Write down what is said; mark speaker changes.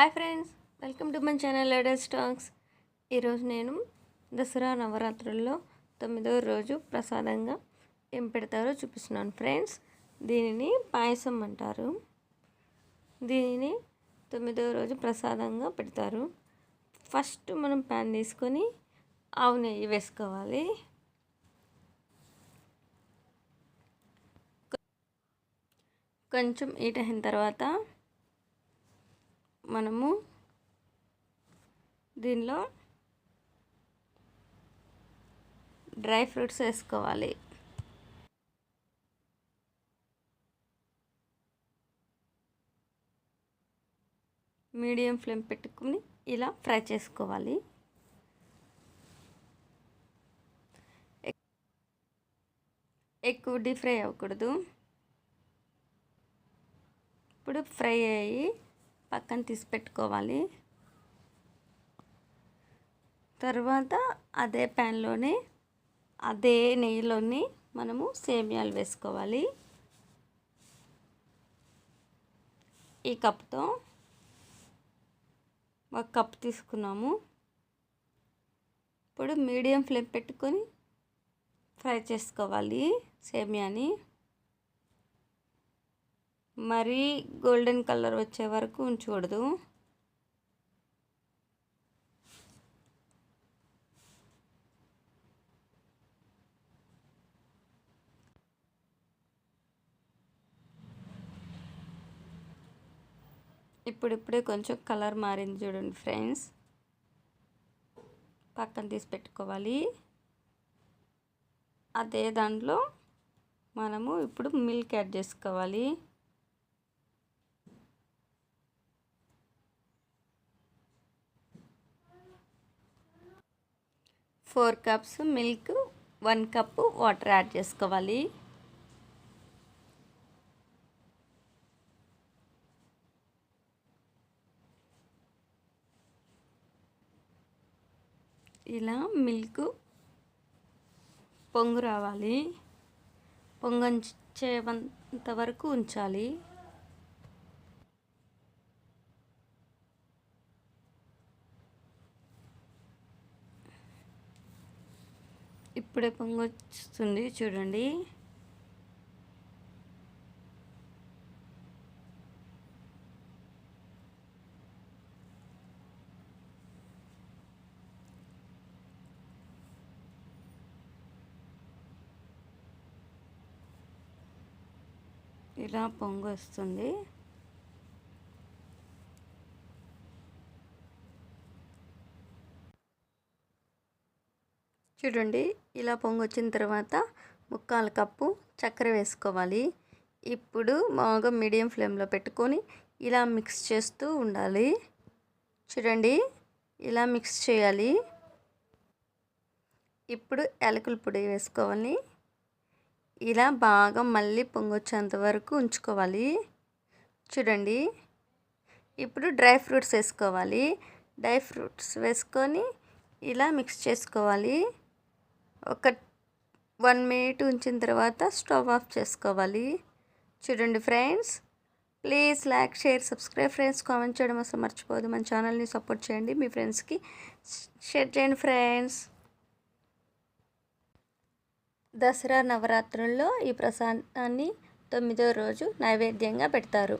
Speaker 1: Hi friends welcome to my channel latest stocks ఈరోజు నేను దసరా నవరాత్రుల్లో తొమ్మిదవ రోజు ప్రసాదంగా ఏం పెడతారో చూపిస్తున్నాను ఫ్రెండ్స్. దీనిని పాయసం అంటారు. దీనిని తొమ్మిదవ రోజు ప్రసాదంగా పెడతారు. ఫస్ట్ మనం ప్యాన్ తీసుకొని ఆవు నెయ్యి వేసుకోవాలి. కొంచెం హీట్ అయిన తర్వాత మనము దీనిలో డ్రై ఫ్రూట్స్ వేసుకోవాలి. మీడియం ఫ్లేమ్ పెట్టుకుని ఇలా ఫ్రై చేసుకోవాలి. ఎక్కువ డీప్ ఫ్రై అవ్వకూడదు. ఇప్పుడు ఫ్రై అయ్యి పక్కన తీసి పెట్టుకోవాలి. తర్వాత అదే ప్యాన్లోనే అదే నెయ్యిలోని మనము సేమియాలు వేసుకోవాలి. ఈ కప్తో ఒక కప్ తీసుకున్నాము. ఇప్పుడు మీడియం ఫ్లేమ్ పెట్టుకొని ఫ్రై చేసుకోవాలి సేమియాని. మరీ గోల్డెన్ కలర్ వచ్చే వరకు ఉంచకూడదు. ఇప్పుడిప్పుడే కొంచెం కలర్ మారింది చూడండి ఫ్రెండ్స్. పక్కన తీసి పెట్టుకోవాలి. అదే దాంట్లో మనము ఇప్పుడు మిల్క్ యాడ్ చేసుకోవాలి. Four cups milk one cup water add చేసుకోవాలి. ఇలా మిల్క్ పొంగు రావాలి. పొంగంచేంత వరకు ఉంచాలి. ఇప్పుడే పొంగు వస్తుంది చూడండి. ఇలా పొంగు వస్తుంది చూడండి ఇలా పొంగొచ్చిన తర్వాత ముక్కాల కప్పు చక్కెర వేసుకోవాలి. ఇప్పుడు బాగా మీడియం ఫ్లేమ్లో పెట్టుకొని ఇలా మిక్స్ చేస్తూ ఉండాలి. చూడండి ఇలా మిక్స్ చేయాలి. ఇప్పుడు యాలకుల పొడి వేసుకోవాలి. ఇలా బాగా మళ్ళీ పొంగొచ్చేంత వరకు ఉంచుకోవాలి. చూడండి ఇప్పుడు డ్రై ఫ్రూట్స్ వేసుకోవాలి. డ్రై ఫ్రూట్స్ వేసుకొని ఇలా మిక్స్ చేసుకోవాలి. ఒక వన్ మినిట్ ఉంచిన తర్వాత స్టవ్ ఆఫ్ చేసుకోవాలి. చూడండి friends please like share subscribe friends comment చేయడం అసలు మర్చిపోదు మన ఛానల్ని సపోర్ట్ చేయండి మీ ఫ్రెండ్స్కి షేర్ చేయండి ఫ్రెండ్స్. దసరా నవరాత్రుల్లో ఈ ప్రసాదాన్ని తొమ్మిదో రోజు నైవేద్యంగా పెడతారు.